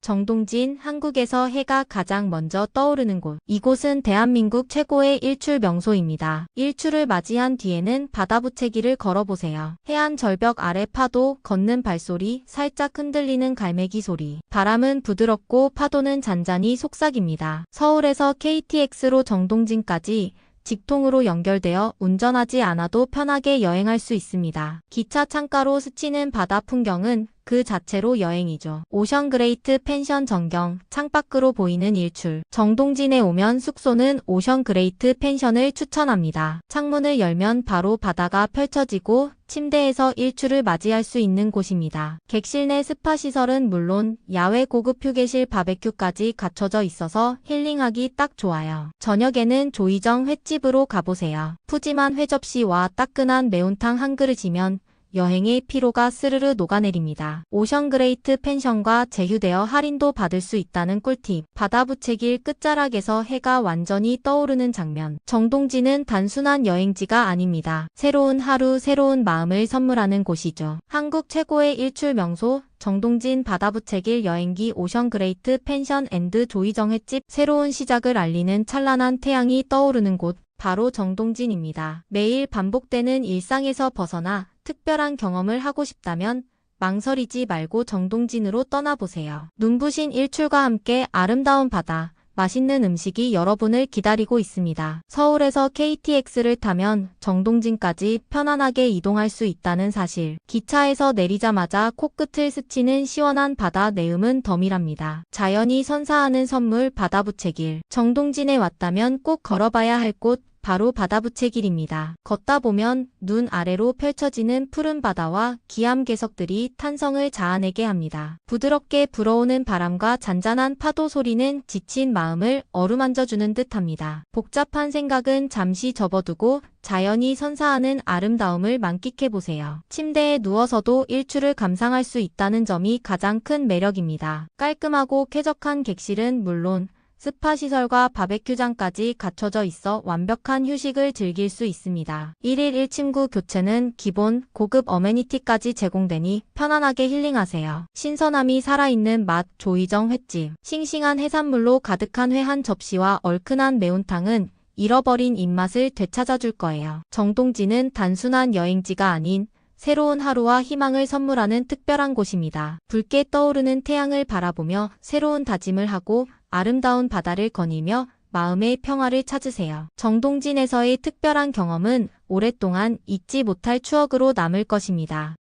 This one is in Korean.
정동진, 한국에서 해가 가장 먼저 떠오르는 곳. 이곳은 대한민국 최고의 일출 명소입니다. 일출을 맞이한 뒤에는 바다부채기를 걸어보세요. 해안 절벽 아래 파도, 걷는 발소리, 살짝 흔들리는 갈매기 소리. 바람은 부드럽고 파도는 잔잔히 속삭입니다. 서울에서 KTX로 정동진까지 직통으로 연결되어 운전하지 않아도 편하게 여행할 수 있습니다. 기차 창가로 스치는 바다 풍경은 그 자체로 여행이죠. 오션 그레이트 펜션 전경, 창밖으로 보이는 일출. 정동진에 오면 숙소는 오션 그레이트 펜션을 추천합니다. 창문을 열면 바로 바다가 펼쳐지고 침대에서 일출을 맞이할 수 있는 곳입니다. 객실 내 스파 시설은 물론 야외 고급 휴게실 바베큐까지 갖춰져 있어서 힐링하기 딱 좋아요. 저녁에는 조이정 횟집으로 가보세요. 푸짐한 회접시와 따끈한 매운탕 한 그릇이면 여행의 피로가 스르르 녹아내립니다. 오션 그레이트 펜션과 제휴되어 할인도 받을 수 있다는 꿀팁. 바다 부채길 끝자락에서 해가 완전히 떠오르는 장면. 정동진은 단순한 여행지가 아닙니다. 새로운 하루, 새로운 마음을 선물하는 곳이죠. 한국 최고의 일출 명소, 정동진 바다부채길 여행기 오션 그레이트 펜션 앤드 조이정 횟집 새로운 시작을 알리는 찬란한 태양이 떠오르는 곳 바로 정동진입니다. 매일 반복되는 일상에서 벗어나 특별한 경험을 하고 싶다면 망설이지 말고 정동진으로 떠나보세요. 눈부신 일출과 함께 아름다운 바다, 맛있는 음식이 여러분을 기다리고 있습니다. 서울에서 KTX를 타면 정동진까지 편안하게 이동할 수 있다는 사실. 기차에서 내리자마자 코끝을 스치는 시원한 바다 내음은 덤이랍니다. 자연이 선사하는 선물 바다부채길. 정동진에 왔다면 꼭 걸어봐야 할 곳 바로 바다부채길입니다. 걷다 보면 눈 아래로 펼쳐지는 푸른 바다와 기암괴석들이 탄성을 자아내게 합니다. 부드럽게 불어오는 바람과 잔잔한 파도 소리는 지친 마음을 어루만져주는 듯합니다. 복잡한 생각은 잠시 접어두고 자연이 선사하는 아름다움을 만끽해보세요. 침대에 누워서도 일출을 감상할 수 있다는 점이 가장 큰 매력입니다. 깔끔하고 쾌적한 객실은 물론 스파 시설과 바베큐장까지 갖춰져 있어 완벽한 휴식을 즐길 수 있습니다. 1일 1침구 교체는 기본, 고급 어메니티까지 제공되니 편안하게 힐링하세요. 신선함이 살아있는 맛 조이정 횟집. 싱싱한 해산물로 가득한 회 한 접시와 얼큰한 매운탕은 잃어버린 입맛을 되찾아줄 거예요. 정동진은 단순한 여행지가 아닌 새로운 하루와 희망을 선물하는 특별한 곳입니다. 붉게 떠오르는 태양을 바라보며 새로운 다짐을 하고 아름다운 바다를 거니며 마음의 평화를 찾으세요. 정동진에서의 특별한 경험은 오랫동안 잊지 못할 추억으로 남을 것입니다.